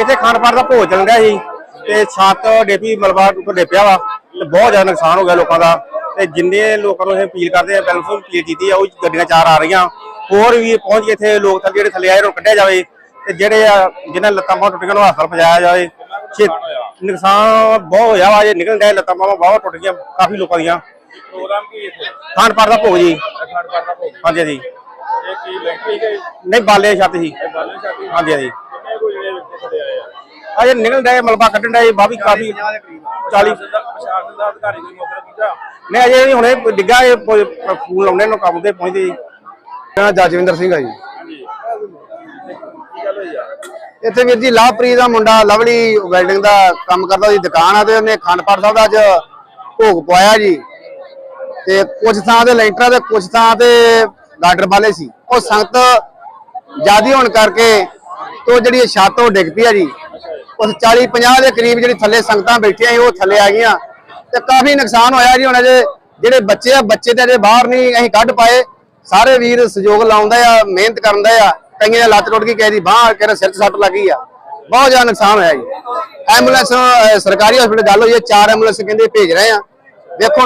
ਇੱਥੇ ਖਾਣ ਪਾਣ ਦਾ ਭੋਜ ਚੱਲ ਰਿਹਾ ਸੀ ਤੇ ਛੱਤ ਡੇਪੀ ਮਲਬਾ ਉੱਪਰ ਡੇਪਿਆ ਵਾ ਤੇ ਬਹੁਤ ਜ਼ਿਆਦਾ ਨੁਕਸਾਨ ਹੋ ਗਿਆ ਲੋਕਾਂ ਦਾ। ਤੇ ਜਿੰਨੇ ਲੋਕਾਂ ਨੂੰ ਇਹ ਅਪੀਲ ਕਰਦੇ ਆ ਬਿਲਕੁਲ ਅਪੀਲ ਕੀਤੀ ਆ ਉਹ ਗੱਡੀਆਂ ਚਾਰ ਆ ਰਹੀਆਂ। ਹੋਰ ਵੀ ਪਹੁੰਚ ਕੇ ਇੱਥੇ ਲੋਕ ਥੱਲੇ ਜਿਹੜੇ ਥੱਲੇ ਆਏ ਨੂੰ ਕੱਢਿਆ ਜਾਵੇ ਤੇ ਜਿਹੜੇ ਆ ਜਿਨ੍ਹਾਂ ਲੱਤਾਂ ਬਾਹਾਂ ਟੁੱਟੀਆਂ ਨੂੰ ਹਸਪਤਾਲ ਪਹੁੰਚਾਇਆ ਜਾਵੇ। ਛੇ- ਨੁਕਸਾਨ ਬਹੁਤ ਹੋਇਆ ਵਾ ਜੇ ਨਿਕਲ ਗਏ ਲੱਤਾਂ ਬਾਹਾਂ ਬਹੁਤ ਟੁੱਟ ਗਈਆਂ ਕਾਫੀ ਲੋਕਾਂ ਦੀਆਂ। ਪ੍ਰੋਗਰਾਮ ਕੀ ਇੱਥੇ? ਖਾਣ ਪਾਣ ਦਾ ਜੀ। ਭੋਗ। ਹਾਂਜੀ ਜੀ ਇਹ ਕੀ ਲੈਂਟਰੀ ਗਈ? ਨਹੀਂ ਬਾਲੇ ਛੱਤ ਸੀ। ਛਾਤੀ ਹਾਂਜੀ ਹਾਂਜੀ ਕਿੰਨੇ ਕੋਈ ਜਿਹੜੇ ਵਿੱਚ ਥੱਲੇ ਆਏ ਆ ਅਜੇ ਨਿਕਲ ਡਏ ਮਲਬਾ ਕੱਢਣ ਡਏ ਬਾਬੀ ਕਾਫੀ 40 ਪ੍ਰਸ਼ਾਸਨ ਦਾ ਅਧਿਕਾਰੀ ਕੋਈ ਮੌਕੇ ਪਹੁੰਚਾ ਨਹੀਂ ਅਜੇ ਵੀ ਹੁਣੇ ਡਿੱਗਾ, ਇਹ ਫੋਨ ਲਾਉਣੇ ਨੂੰ, ਕੰਮ ਤੇ ਪਹੁੰਚਦੇ ਜੀ। ਮੇਰਾ ਜਜਵਿੰਦਰ ਸਿੰਘ ਆ ਜੀ। ਇੱਥੇ ਵੀਰ ਜੀ ਲਵਪ੍ਰੀਤ ਦਾ ਮੁੰਡਾ ਲਵਲੀ ਵੈਲਡਿੰਗ ਦਾ ਕੰਮ ਕਰਦਾ ਉਹਦੀ ਦੁਕਾਨ ਆ ਤੇ ਉਹਨੇ ਅਖੰਡ ਪਾਠ ਸਾਹਿਬ ਦਾ ਅੱਜ ਭੋਗ ਪਵਾਇਆ ਜੀ। ਤੇ ਕੁਝ ਥਾਂ ਤੇ ਲੈਂਟਰਾਂ ਤੇ ਕੁਝ ਥਾਂ ਤੇ ਗਾਡਰ ਵਾਲੇ ਸੀ। ਉਹ ਸੰਗਤ ਜਿਆਦੀ ਹੋਣ ਕਰਕੇ ਤੋਂ ਜਿਹੜੀ ਛੱਤ ਉਹ ਡਿੱਗ ਪਈ ਆ ਜੀ। ਉਸ 40 50 ਦੇ ਕਰੀਬ ਜਿਹੜੀ ਥੱਲੇ ਸੰਗਤਾਂ ਬੈਠੀਆਂ ਸੀ, ਉਹ ਥੱਲੇ ਆ ਗਈਆਂ। ਤੇ ਕਾਫੀ ਨੁਕਸਾਨ ਹੋਇਆ ਜੀ ਹੁਣ ਅਜੇ। ਜਿਹੜੇ ਬੱਚੇ ਆ, ਬੱਚੇ ਤੇ ਅਜੇ ਬਾਹਰ ਨਹੀਂ, ਅਸੀਂ ਕੱਢ ਪਾਏ। ਸਾਰੇ ਵੀਰ ਸਹਿਯੋਗ ਲਾਉਂਦਾ ਆ, ਮਿਹਨਤ ਕਰਦਾ ਆ। ਕਈਆਂ ਦੀ ਲੱਤ ਟੁੱਟ ਗਈ ਕਿਸੇ ਦੀ ਬਾਹ ਕਿਸੇ ਸਿਰ 'ਚ ਸੱਟ ਲੱਗੀ ਆ। ਬਹੁਤ ਜ਼ਿਆਦਾ ਨੁਕਸਾਨ ਹੋਇਆ ਜੀ। ਐਂਬੂਲੈਂਸ ਸਰਕਾਰੀ ਹਸਪੀਟਲ ਗੱਲ ਹੋਈ ਹੈ, ਚਾਰ ਐਂਬੂਲੈਂਸ ਕਹਿੰਦੇ ਭੇਜ ਰਹੇ ਆ। ਦੇਖੋ